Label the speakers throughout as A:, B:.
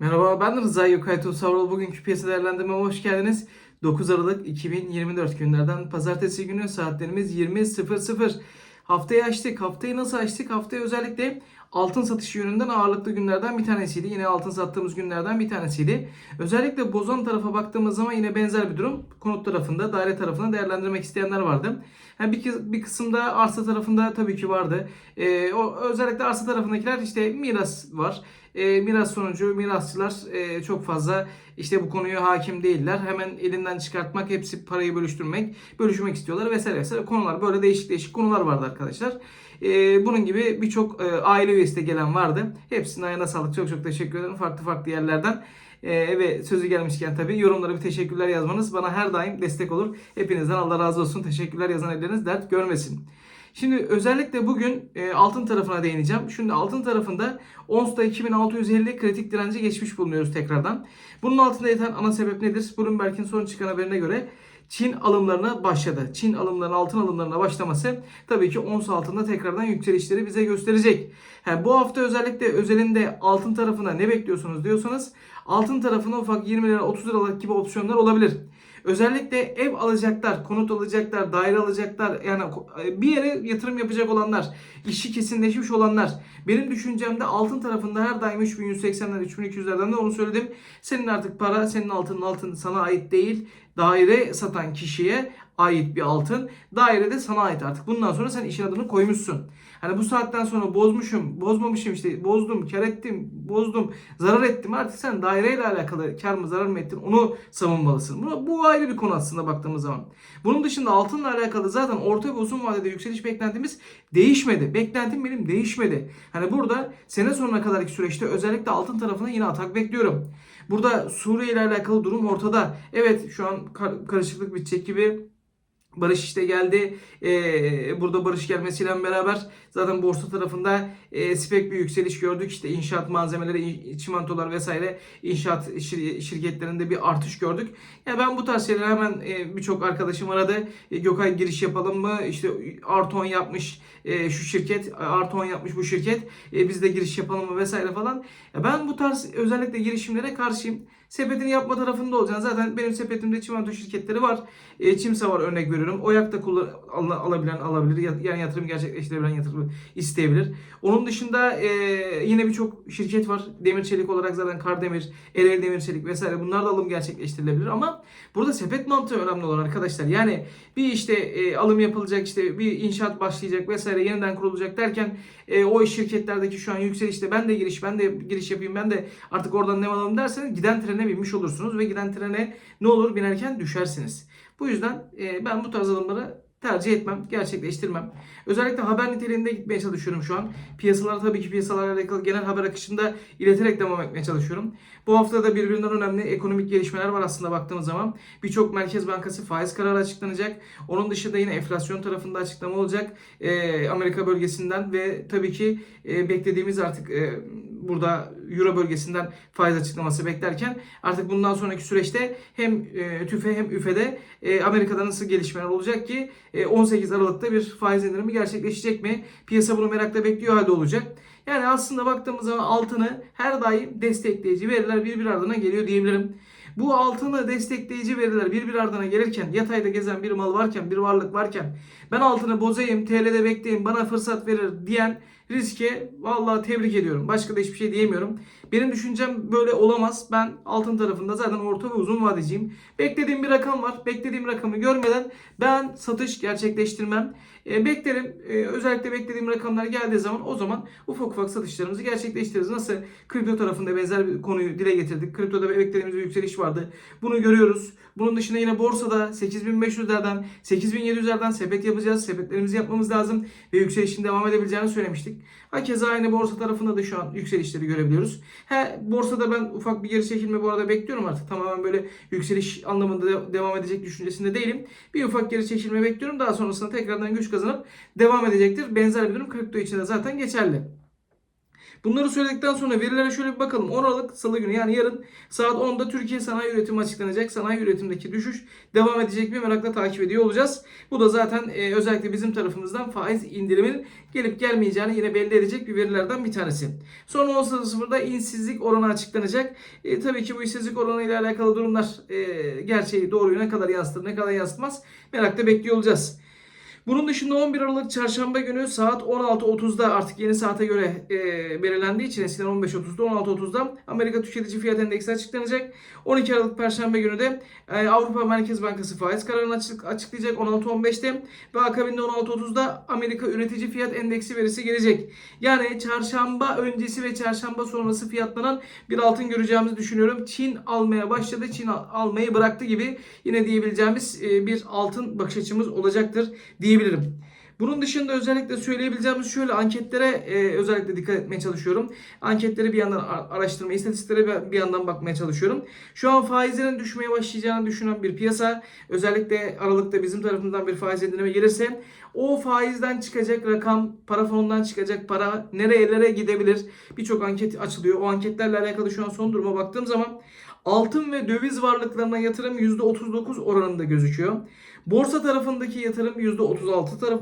A: Merhaba ben Rıza Yokayto Savrul. Bugünkü piyasa değerlendirmeme hoş geldiniz. 9 Aralık 2024 günlerden pazartesi günü saatlerimiz 20.00. Haftayı açtık. Haftayı nasıl açtık? Haftayı özellikle altın satışı yönünden ağırlıklı günlerden bir tanesiydi. Yine altın sattığımız günlerden bir tanesiydi. Özellikle bozon tarafa baktığımız zaman yine benzer bir durum. Konut tarafında, daire tarafında değerlendirmek isteyenler vardı. Yani bir, bir kısımda arsa tarafında tabii ki vardı. Ee, o özellikle arsa tarafındakiler işte miras var. Ee, miras sonucu mirasçılar e, çok fazla işte bu konuya hakim değiller. Hemen elinden çıkartmak, hepsi parayı bölüştürmek, bölüşmek istiyorlar vesaire vesaire. Konular böyle değişik değişik konular vardı arkadaşlar. Ee, bunun gibi birçok e, aile üyesi de gelen vardı. Hepsinin ayağına sağlık. Çok çok teşekkür ederim. Farklı farklı yerlerden. Ee, ve sözü gelmişken tabii yorumlara bir teşekkürler yazmanız bana her daim destek olur. Hepinizden Allah razı olsun. Teşekkürler yazan elleriniz dert görmesin. Şimdi özellikle bugün e, altın tarafına değineceğim. Şimdi altın tarafında onsta 2650 kritik direnci geçmiş bulunuyoruz tekrardan. Bunun altında yatan ana sebep nedir? Bloomberg'in son çıkan haberine göre Çin alımlarına başladı. Çin alımlarının altın alımlarına başlaması tabii ki ons altında tekrardan yükselişleri bize gösterecek. Ha, bu hafta özellikle özelinde altın tarafına ne bekliyorsunuz diyorsanız altın tarafına ufak 20 lira 30 liralık gibi opsiyonlar olabilir. Özellikle ev alacaklar, konut alacaklar, daire alacaklar yani bir yere yatırım yapacak olanlar, işi kesinleşmiş olanlar. Benim düşüncemde altın tarafında her daim 3180'ler, 3200'lerden de onu söyledim. Senin artık para, senin altının altın sana ait değil. Daire satan kişiye ait bir altın. Daire de sana ait artık. Bundan sonra sen işin adını koymuşsun. Hani bu saatten sonra bozmuşum, bozmamışım işte bozdum, kar ettim, bozdum, zarar ettim. Artık sen daireyle alakalı kar mı zarar mı ettin onu savunmalısın. Bu, bu ayrı bir konu aslında baktığımız zaman. Bunun dışında altınla alakalı zaten orta ve uzun vadede yükseliş beklentimiz değişmedi. Beklentim benim değişmedi. Hani burada sene sonuna kadarki süreçte özellikle altın tarafına yine atak bekliyorum. Burada Suriye ile alakalı durum ortada. Evet şu an kar- karışıklık bitecek gibi Barış işte geldi. Ee, burada Barış gelmesiyle beraber zaten borsa tarafında e, spek bir yükseliş gördük. İşte inşaat malzemeleri, çimentolar vesaire inşaat şir- şirketlerinde bir artış gördük. Ya ben bu tarz şeyler hemen e, birçok arkadaşım aradı. E, Gökay giriş yapalım mı? İşte Arton yapmış e, şu şirket, Arton yapmış bu şirket. E, biz de giriş yapalım mı vesaire falan. Ya ben bu tarz özellikle girişimlere karşıyım. Sepetini yapma tarafında olacaksın. Zaten benim sepetimde çimento şirketleri var. E, Çimsa var örnek veriyorum. Oyak da kullan, al- alabilen alabilir. Ya- Yani yatırım gerçekleştirebilen yatırım isteyebilir. Onun dışında e, yine birçok şirket var. Demir çelik olarak zaten Kardemir, Ereğli Demir Çelik vesaire bunlar da alım gerçekleştirilebilir ama burada sepet mantığı önemli olan arkadaşlar. Yani bir işte e, alım yapılacak işte bir inşaat başlayacak vesaire yeniden kurulacak derken e, o şirketlerdeki şu an yükselişte ben de giriş ben de giriş yapayım ben de artık oradan ne alalım derseniz giden trene binmiş olursunuz ve giden trene ne olur binerken düşersiniz. Bu yüzden e, ben bu tarz alımları tercih etmem, gerçekleştirmem. Özellikle haber niteliğinde gitmeye çalışıyorum şu an. Piyasalar tabii ki piyasalarla alakalı genel haber akışında ileterek devam etmeye çalışıyorum. Bu hafta da birbirinden önemli ekonomik gelişmeler var aslında baktığımız zaman. Birçok merkez bankası faiz kararı açıklanacak. Onun dışında yine enflasyon tarafında açıklama olacak. Ee, Amerika bölgesinden ve tabii ki e, beklediğimiz artık e, burada Euro bölgesinden faiz açıklaması beklerken artık bundan sonraki süreçte hem e, TÜFE hem ÜFE'de e, Amerika'da nasıl gelişmeler olacak ki e, 18 Aralık'ta bir faiz indirimi gerçekleşecek mi? Piyasa bunu merakla bekliyor halde olacak. Yani aslında baktığımız zaman altını her daim destekleyici veriler bir bir ardına geliyor diyebilirim. Bu altını destekleyici veriler bir bir ardına gelirken yatayda gezen bir mal varken bir varlık varken ben altını bozayım TL'de bekleyeyim bana fırsat verir diyen riske vallahi tebrik ediyorum. Başka da hiçbir şey diyemiyorum. Benim düşüncem böyle olamaz. Ben altın tarafında zaten orta ve uzun vadeciyim. Beklediğim bir rakam var. Beklediğim rakamı görmeden ben satış gerçekleştirmem. E, beklerim. E, özellikle beklediğim rakamlar geldiği zaman o zaman ufak ufak satışlarımızı gerçekleştiririz. Nasıl kripto tarafında benzer bir konuyu dile getirdik. Kriptoda beklediğimiz bir yükseliş vardı. Bunu görüyoruz. Bunun dışında yine borsada 8500'lerden 8700'lerden sepet yapacağız. Sepetlerimizi yapmamız lazım ve yükselişin devam edebileceğini söylemiştik. Hakeza aynı borsa tarafında da şu an yükselişleri görebiliyoruz. He, borsada ben ufak bir geri çekilme bu arada bekliyorum artık. Tamamen böyle yükseliş anlamında de- devam edecek düşüncesinde değilim. Bir ufak geri çekilme bekliyorum. Daha sonrasında tekrardan güç kazanıp devam edecektir. Benzer bir durum kripto için de zaten geçerli. Bunları söyledikten sonra verilere şöyle bir bakalım. 10 Aralık Salı günü yani yarın saat 10'da Türkiye sanayi üretimi açıklanacak. Sanayi üretimdeki düşüş devam edecek mi merakla takip ediyor olacağız. Bu da zaten e, özellikle bizim tarafımızdan faiz indiriminin gelip gelmeyeceğini yine belli edecek bir verilerden bir tanesi. Sonra 10.00'da insizlik oranı açıklanacak. E, tabii ki bu işsizlik oranı ile alakalı durumlar e, gerçeği doğruyu ne kadar yansıtır ne kadar yansıtmaz merakla bekliyor olacağız. Bunun dışında 11 Aralık Çarşamba günü saat 16.30'da artık yeni saate göre e, belirlendiği için eskiden 15.30'da 16.30'da Amerika Tüketici Fiyat Endeksi açıklanacak. 12 Aralık Perşembe günü de e, Avrupa Merkez Bankası faiz kararını açık, açıklayacak 16.15'te ve akabinde 16.30'da Amerika Üretici Fiyat Endeksi verisi gelecek. Yani çarşamba öncesi ve çarşamba sonrası fiyatlanan bir altın göreceğimizi düşünüyorum. Çin almaya başladı, Çin al- almayı bıraktı gibi yine diyebileceğimiz e, bir altın bakış açımız olacaktır diyebilirim. Bunun dışında özellikle söyleyebileceğimiz şöyle anketlere e, özellikle dikkat etmeye çalışıyorum. Anketleri bir yandan araştırma, istatistiklere bir- yandan bakmaya çalışıyorum. Şu an faizlerin düşmeye başlayacağını düşünen bir piyasa. Özellikle Aralık'ta bizim tarafımızdan bir faiz indirimi gelirse o faizden çıkacak rakam, para fonundan çıkacak para nerelere gidebilir? Birçok anket açılıyor. O anketlerle alakalı şu an son duruma baktığım zaman altın ve döviz varlıklarına yatırım %39 oranında gözüküyor. Borsa tarafındaki yatırım %36 taraf,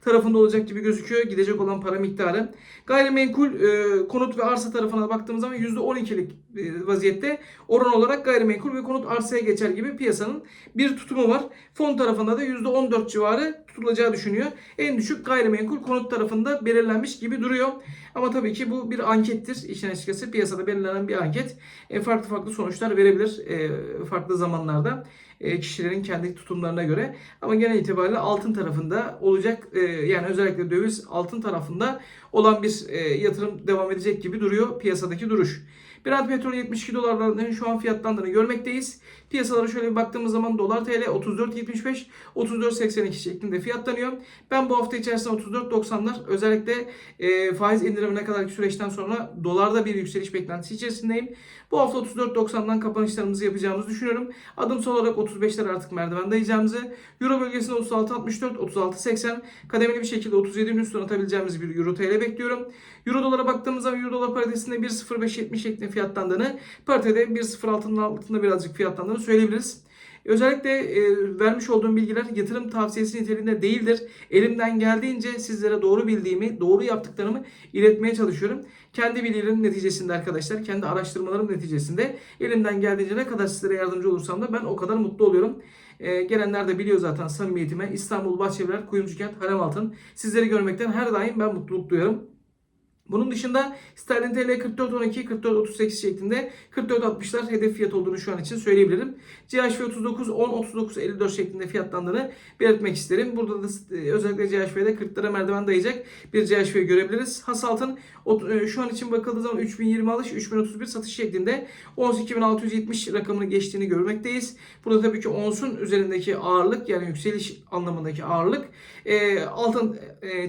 A: tarafında olacak gibi gözüküyor. Gidecek olan para miktarı. Gayrimenkul e, konut ve arsa tarafına baktığımız zaman %12'lik e, vaziyette oran olarak gayrimenkul ve konut arsaya geçer gibi piyasanın bir tutumu var. Fon tarafında da %14 civarı tutulacağı düşünüyor. En düşük gayrimenkul konut tarafında belirlenmiş gibi duruyor. Ama tabii ki bu bir ankettir. İşin açıkçası piyasada belirlenen bir anket. E, farklı farklı sonuçlar verebilir e, farklı zamanlarda e, kişilerin kendi tutumlarına göre. Ama genel itibariyle altın tarafında olacak e, yani özellikle döviz altın tarafında olan bir e, yatırım devam edecek gibi duruyor piyasadaki duruş. Brent petrol 72 dolarlardan şu an fiyatlandığını görmekteyiz. Piyasalara şöyle bir baktığımız zaman dolar TL 34.75 34.82 şeklinde fiyatlanıyor. Ben bu hafta içerisinde 34.90'lar özellikle e, faiz indirimine kadarki süreçten sonra dolarda bir yükseliş beklentisi içerisindeyim. Bu hafta 34.90'dan kapanışlarımızı yapacağımızı düşünüyorum. Adımsal olarak 35'ler artık merdiven dayayacağımızı, Euro bölgesinde 36.64, 36.80 kademeli bir şekilde 37'nin üstüne atabileceğimiz bir Euro TL bekliyorum. Euro dolara baktığımız zaman Euro dolar paritesinde 1.0570 şeklinde fiyatlandığını, paritede 1.06'nın altında birazcık fiyatlandığını söyleyebiliriz. Özellikle e, vermiş olduğum bilgiler yatırım tavsiyesi niteliğinde değildir. Elimden geldiğince sizlere doğru bildiğimi, doğru yaptıklarımı iletmeye çalışıyorum. Kendi bilgilerim neticesinde arkadaşlar, kendi araştırmalarım neticesinde elimden geldiğince ne kadar sizlere yardımcı olursam da ben o kadar mutlu oluyorum. E, gelenler de biliyor zaten samimiyetime. İstanbul Bahçeliler, Kuyumcu Kent, Harem Altın. Sizleri görmekten her daim ben mutluluk duyuyorum. Bunun dışında sterlin TL 44.12, 44.38 şeklinde 44.60'lar hedef fiyat olduğunu şu an için söyleyebilirim. CHF 39, 10, 39, 54 şeklinde fiyatlandığını belirtmek isterim. Burada da e, özellikle CHF'de 40'lara merdiven dayayacak bir CHF görebiliriz. Hasaltın e, şu an için bakıldığı zaman 3020 alış, 3031 satış şeklinde 18.670 rakamını geçtiğini görmekteyiz. Burada tabii ki onsun üzerindeki ağırlık yani yükseliş anlamındaki ağırlık e, altın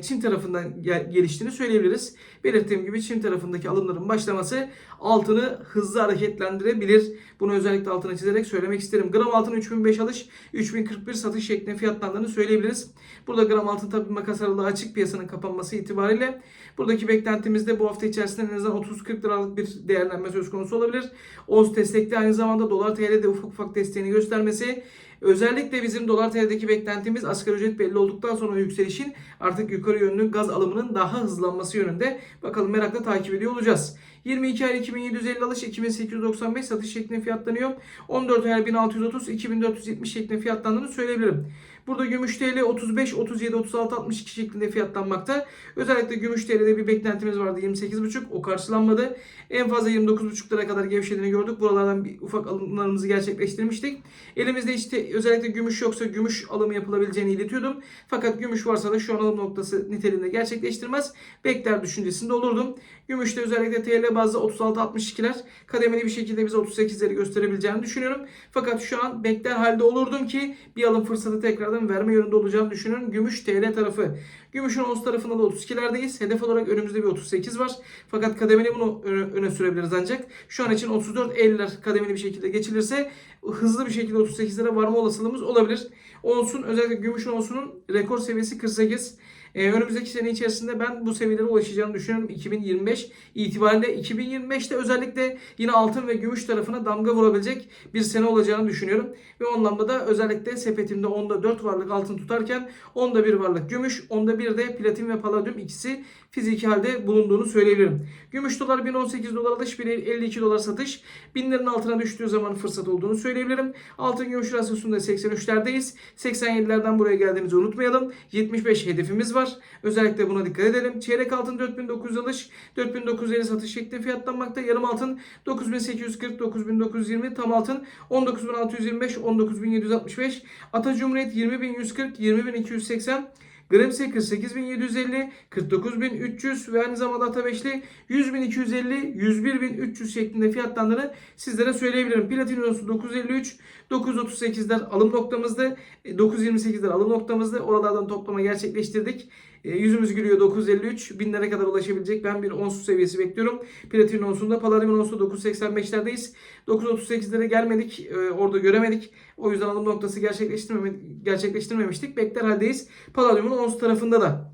A: Çin tarafından gel- geliştiğini söyleyebiliriz. Belirttiğim gibi Çin tarafındaki alımların başlaması altını hızlı hareketlendirebilir. Bunu özellikle altına çizerek söylemek isterim. Gram altın 3005 alış, 3041 satış şeklinde fiyatlandığını söyleyebiliriz. Burada gram altın tabi makas aralığı açık piyasanın kapanması itibariyle buradaki beklentimizde bu hafta içerisinde en azından 30-40 liralık bir değerlenme söz konusu olabilir. Ons destekli aynı zamanda dolar TL'de ufak ufak desteğini göstermesi Özellikle bizim dolar TL'deki beklentimiz asgari ücret belli olduktan sonra yükselişin artık yukarı yönlü gaz alımının daha hızlanması yönünde. Bakalım merakla takip ediyor olacağız. 22 ay 2750 alış 2895 satış şeklinde fiyatlanıyor. 14 ay 1630 2470 şeklinde fiyatlandığını söyleyebilirim. Burada gümüş TL 35, 37, 36, 62 şeklinde fiyatlanmakta. Özellikle gümüş TL'de bir beklentimiz vardı 28,5 o karşılanmadı. En fazla 29,5 lira kadar gevşediğini gördük. Buralardan bir ufak alımlarımızı gerçekleştirmiştik. Elimizde işte özellikle gümüş yoksa gümüş alımı yapılabileceğini iletiyordum. Fakat gümüş varsa da şu an alım noktası niteliğinde gerçekleştirmez. Bekler düşüncesinde olurdum. Gümüşte özellikle TL bazda 36-62'ler kademeli bir şekilde bize 38'leri gösterebileceğini düşünüyorum. Fakat şu an bekler halde olurdum ki bir alım fırsatı tekrardan verme yönünde olacağını düşünüyorum. Gümüş TL tarafı. Gümüşün ons tarafında da 32'lerdeyiz. Hedef olarak önümüzde bir 38 var. Fakat kademeli bunu öne, sürebiliriz ancak. Şu an için 34-50'ler kademeli bir şekilde geçilirse hızlı bir şekilde 38'lere varma olasılığımız olabilir. Onsun özellikle gümüşün onsunun rekor seviyesi 48. E, önümüzdeki sene içerisinde ben bu seviyelere ulaşacağını düşünüyorum 2025 itibariyle. 2025'te özellikle yine altın ve gümüş tarafına damga vurabilecek bir sene olacağını düşünüyorum. Ve o anlamda da özellikle sepetimde onda 4 varlık altın tutarken onda bir varlık gümüş, onda bir de platin ve paladyum ikisi fiziki halde bulunduğunu söyleyebilirim. Gümüş dolar 1018 dolar alış, 1052 dolar satış. Binlerin altına düştüğü zaman fırsat olduğunu söyleyebilirim. Altın gümüş rasyosunda 83'lerdeyiz. 87'lerden buraya geldiğimizi unutmayalım. 75 hedefimiz var. Özellikle buna dikkat edelim. Çeyrek altın 4900 alış, 4950 satış şeklinde fiyatlanmakta. Yarım altın 9840, 9920, tam altın 19625, 19765. Ata Cumhuriyet 20140, 20280. Gramsci 48750, 49300 ve aynı zamanda Ata Beşli 10250, 101300 şeklinde fiyatlandığını sizlere söyleyebilirim. Platin inosu 953, 938'ler alım noktamızdı. 928'ler alım noktamızdı. Oralardan toplama gerçekleştirdik. E, yüzümüz gülüyor 953. Binlere kadar ulaşabilecek ben bir onsuz seviyesi bekliyorum. Platin onsunda palladium onsu 985'lerdeyiz. 938'lere gelmedik. E, orada göremedik. O yüzden alım noktası gerçekleştirmeme, gerçekleştirmemiştik. Bekler haldeyiz. Palladium'un ons tarafında da.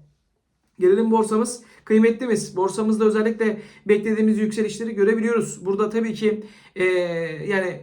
A: Gelelim borsamız. Kıymetlimiz. Borsamızda özellikle beklediğimiz yükselişleri görebiliyoruz. Burada tabii ki e, yani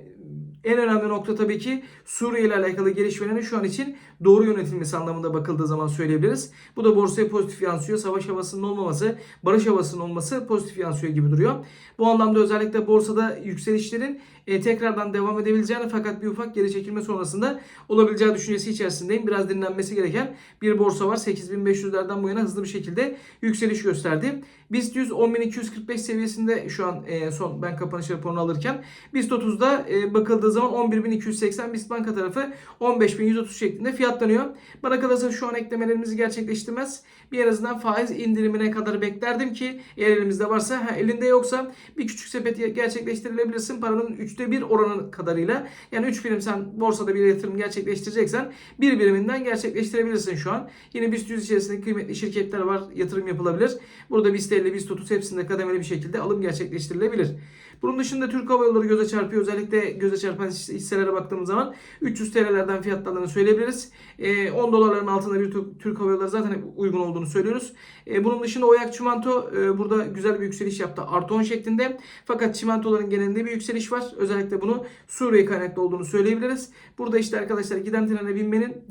A: en önemli nokta tabii ki Suriye ile alakalı gelişmelerin şu an için doğru yönetilmesi anlamında bakıldığı zaman söyleyebiliriz. Bu da borsaya pozitif yansıyor. Savaş havasının olmaması, barış havasının olması pozitif yansıyor gibi duruyor. Bu anlamda özellikle borsada yükselişlerin e, tekrardan devam edebileceğini fakat bir ufak geri çekilme sonrasında olabileceği düşüncesi içerisindeyim. Biraz dinlenmesi gereken bir borsa var. 8500'lerden bu yana hızlı bir şekilde yükseliş gösterdi. BIST 100 10245 seviyesinde şu an e, son ben kapanış raporunu alırken BIST 30'da e, bakıldığı zaman 11280 BIST Banka tarafı 15130 şeklinde fiyatlanıyor. Bana kalırsa şu an eklemelerimizi gerçekleştirmez. Bir en azından faiz indirimine kadar beklerdim ki eğer elimizde varsa ha, elinde yoksa bir küçük sepet gerçekleştirilebilirsin paranın 3'te 1 oranı kadarıyla. Yani 3 birim sen borsada bir yatırım gerçekleştireceksen bir biriminden gerçekleştirebilirsin şu an. Yine BIST 100 içerisinde kıymetli şirketler var. Yatırım yapılabilir. Burada BIST 50, BIST 30 hepsinde kademeli bir şekilde alım gerçekleştirilebilir. Bunun dışında Türk Hava Yolları göze çarpıyor. Özellikle göze çarpan hisselere baktığımız zaman 300 TL'lerden fiyatlandığını söyleyebiliriz. 10 dolarların altında bir Türk Hava Yolları zaten uygun olduğunu söylüyoruz. Bunun dışında Oyak Çimento burada güzel bir yükseliş yaptı. Artı 10 şeklinde. Fakat çimentoların genelinde bir yükseliş var. Özellikle bunu Suriye kaynaklı olduğunu söyleyebiliriz. Burada işte arkadaşlar giden trene binmenin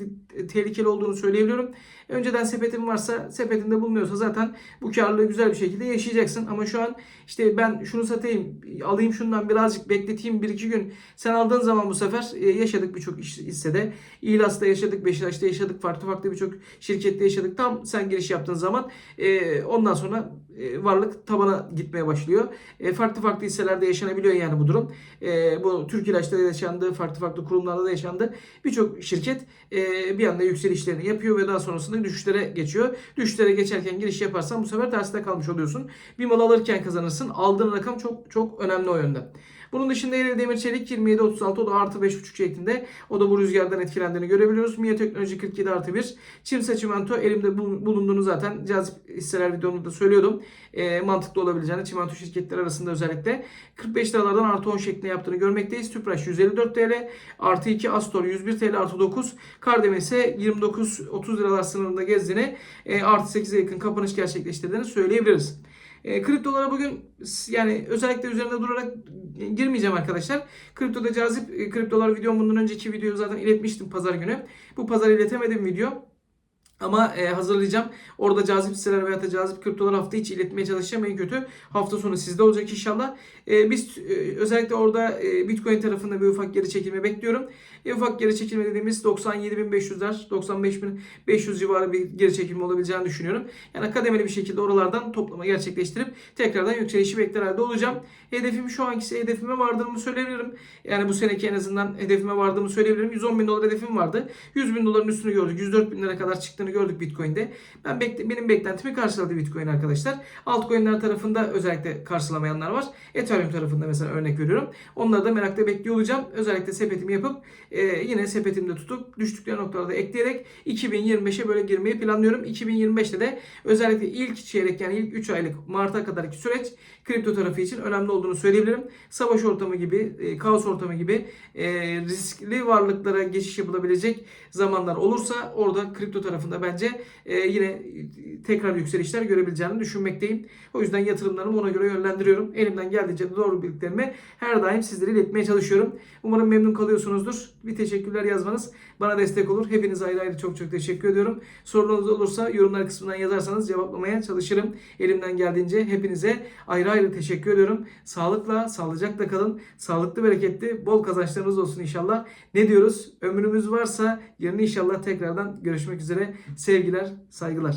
A: tehlikeli olduğunu söyleyebiliyorum. Önceden sepetin varsa sepetinde bulmuyorsa zaten bu karlılığı güzel bir şekilde yaşayacaksın. Ama şu an işte ben şunu satayım alayım şundan birazcık bekleteyim bir iki gün. Sen aldığın zaman bu sefer e, yaşadık birçok hissede. İlas'ta yaşadık, Beşiktaş'ta yaşadık, farklı farklı birçok şirkette yaşadık. Tam sen giriş yaptığın zaman e, ondan sonra e, varlık tabana gitmeye başlıyor. Farklı farklı hisselerde yaşanabiliyor yani bu durum. Bu Türk İlaç'ta da yaşandı, farklı farklı kurumlarda da yaşandı. Birçok şirket bir anda yükselişlerini yapıyor ve daha sonrasında düşüşlere geçiyor. Düşüşlere geçerken giriş yaparsan bu sefer tersine kalmış oluyorsun. Bir mal alırken kazanırsın. Aldığın rakam çok çok önemli o yönde. Bunun dışında Ereğli Demir Çelik 27.36 o da artı 5.5 şeklinde. O da bu rüzgardan etkilendiğini görebiliyoruz. Miya Teknoloji 47 artı 1. Çimsa Çimento elimde bulunduğunu zaten cazip hisseler videomda da söylüyordum. E, mantıklı olabileceğini çimento şirketleri arasında özellikle 45 liralardan artı 10 şeklinde yaptığını görmekteyiz. Tüpraş 154 TL, artı 2 Astor 101 TL, artı 9. Kardemir ise 29-30 liralar sınırında gezdiğini, e, artı 8'e yakın kapanış gerçekleştirdiğini söyleyebiliriz. E, kriptolara bugün yani özellikle üzerinde durarak girmeyeceğim arkadaşlar. Kriptoda cazip e, kriptolar videom bundan önceki videoyu zaten iletmiştim pazar günü. Bu pazar iletemedim video. Ama e, hazırlayacağım. Orada cazip hisseler veya da cazip kriptolar hafta içi iletmeye çalışacağım. En kötü hafta sonu sizde olacak inşallah. E, biz e, özellikle orada e, Bitcoin tarafında bir ufak geri çekilme bekliyorum. E, ufak geri çekilme dediğimiz 97.500'ler, 95.500 civarı bir geri çekilme olabileceğini düşünüyorum. Yani kademeli bir şekilde oralardan toplama gerçekleştirip tekrardan yükselişi bekler halde olacağım. Hedefim şu ankisi hedefime vardığımı söyleyebilirim. Yani bu seneki en azından hedefime vardığımı söyleyebilirim. 110 bin dolar hedefim vardı. 100 bin doların üstünü gördük. 104 bin lira kadar çıktığını gördük Bitcoin'de. Ben bekle, benim beklentimi karşıladı Bitcoin arkadaşlar. Altcoin'ler tarafında özellikle karşılamayanlar var. Ethereum tarafında mesela örnek veriyorum. Onları da merakla bekliyor olacağım. Özellikle sepetimi yapıp e, yine sepetimde tutup düştükleri noktalarda ekleyerek 2025'e böyle girmeyi planlıyorum. 2025'te de özellikle ilk çeyrek yani ilk 3 aylık Mart'a kadarki süreç kripto tarafı için önemli olduğunu söyleyebilirim. Savaş ortamı gibi, e, kaos ortamı gibi e, riskli varlıklara geçiş yapılabilecek zamanlar olursa orada kripto tarafında bence e, yine tekrar yükselişler görebileceğini düşünmekteyim. O yüzden yatırımlarımı ona göre yönlendiriyorum. Elimden geldiğince doğru bildiklerimi her daim sizlere iletmeye çalışıyorum. Umarım memnun kalıyorsunuzdur. Bir teşekkürler yazmanız bana destek olur. Hepinize ayrı ayrı çok çok teşekkür ediyorum. Sorularınız olursa yorumlar kısmından yazarsanız cevaplamaya çalışırım. Elimden geldiğince hepinize ayrı ayrı teşekkür ediyorum. Sağlıkla, sağlıcakla kalın. Sağlıklı, bereketli, bol kazançlarınız olsun inşallah. Ne diyoruz? Ömrümüz varsa yarın inşallah tekrardan görüşmek üzere. Sevgiler, saygılar.